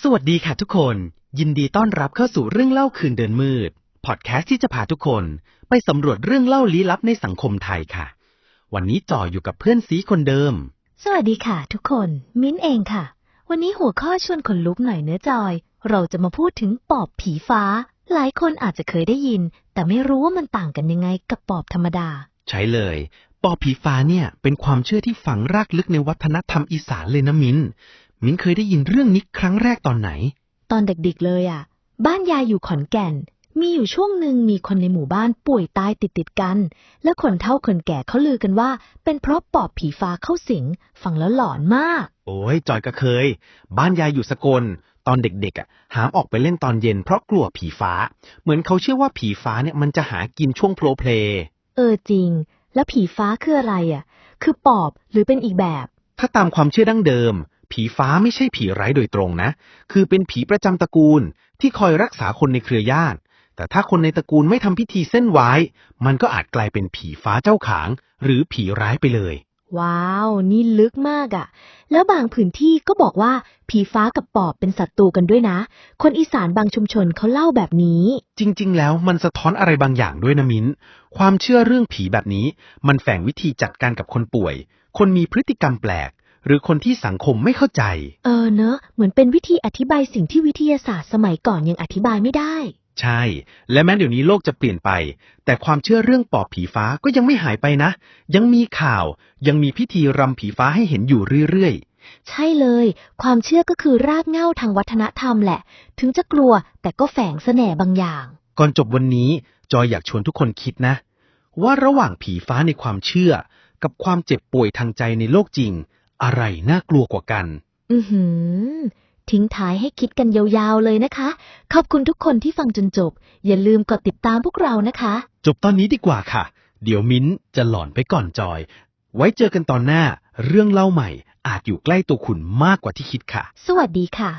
สวัสดีค่ะทุกคน ยินดีต้อนรับเข้าสู่เรื่องเล่าคืนเดินมืด พอดแคสต์ที่จะพาทุกคนไปสำรวจเรื่องเล่าลี้ลับในสังคมไทยค่ะ วันนี้จ่ออยู่กับเพื่อนซีคนเดิม สวัสดีค่ะ ทุกคน มิ้นเองค่ะ วันนี้หัวข้อชวนขนลุกหน่อยเนื้อจอย เราจะมาพูดถึงปอบผีฟ้า หลายคนอาจจะเคยได้ยิน แต่ไม่รู้ว่ามันต่างกันยังไงกับปอบธรรมดา ใช่เลยปอบผีฟ้าเนี่ยเป็นความเชื่อที่ฝังรากลึกในวัฒนธรรมอีสานเลยนะมิน มินเคยได้ยินเรื่องนี้ครั้งแรกตอนไหน ตอนเด็กๆเลยอะ บ้านยายอยู่ขอนแก่น มีอยู่ช่วงหนึ่งมีคนในหมู่บ้านป่วยตายติดๆกัน และคนเฒ่าคนแก่เขาลือกันว่า เป็นเพราะปอบผีฟ้าเข้าสิง ฟังแล้วหลอนมาก โอ้ยจอยก็เคย บ้านยายอยู่สกล ตอนเด็กๆอะหามออกไปเล่นตอนเย็นเพราะกลัวผีฟ้า เหมือนเขาเชื่อว่าผีฟ้าเนี่ยมันจะหากินช่วงโพลเพลเออจริง แล้วผีฟ้าคืออะไรอะ คือปอบหรือเป็นอีกแบบ ถ้าตามความเชื่อดั้งเดิม ผีฟ้าไม่ใช่ผีร้ายโดยตรงนะ คือเป็นผีประจำตระกูลที่คอยรักษาคนในเครือญาติ แต่ถ้าคนในตระกูลไม่ทำพิธีเส้นไหว้ มันก็อาจกลายเป็นผีฟ้าเจ้าขาง หรือผีร้ายไปเลย ว้าว นี่ลึกมากอะ่ะ แล้วบางพื้นที่ก็บอกว่าผีฟ้ากับปอบเป็นศัตรูกันด้วยนะ คนอีสานบางชุมชนเขาเล่าแบบนี้ จริง ๆ แล้วมันสะท้อนอะไรบางอย่างด้วยนะมิ้น ความเชื่อเรื่องผีแบบนี้ มันแฝงวิธีจัดการกับคนป่วย คนมีพฤติกรรมแปลก หรือคนที่สังคมไม่เข้าใจ เออเนอะ เหมือนเป็นวิธีอธิบายสิ่งที่วิทยาศาสตร์สมัยก่อนยังอธิบายไม่ได้ ใช่ และแม้เดี๋ยวนี้โลกจะเปลี่ยนไป แต่ความเชื่อเรื่องปอบผีฟ้าก็ยังไม่หายไปนะ ยังมีข่าว ยังมีพิธีรำผีฟ้าให้เห็นอยู่เรื่อยใช่เลย ความเชื่อก็คือรากเหง้าทางวัฒนธรรมแหละ ถึงจะกลัวแต่ก็แฝงแสน่ห์บางอย่างๆก่อนจบวันนี้ จอยอยากชวนทุกคนคิดนะ ว่าระหว่างผีฟ้าในความเชื่อ กับความเจ็บป่วยทางใจในโลกจริง อะไรน่ากลัวกว่ากัน อือหือ ทิ้งท้ายให้คิดกันยาวๆเลยนะคะ ขอบคุณทุกคนที่ฟังจนจบ อย่าลืมกดติดตามพวกเรานะคะ จบตอนนี้ดีกว่าค่ะ เดี๋ยวมิ้นจะหลอนไปก่อนจอย ไว้เจอกันตอนหน้า เรื่องเล่าใหม่ อาจอยู่ใกล้ตัวคุณมากกว่าที่คิดค่ะ สวัสดีค่ะ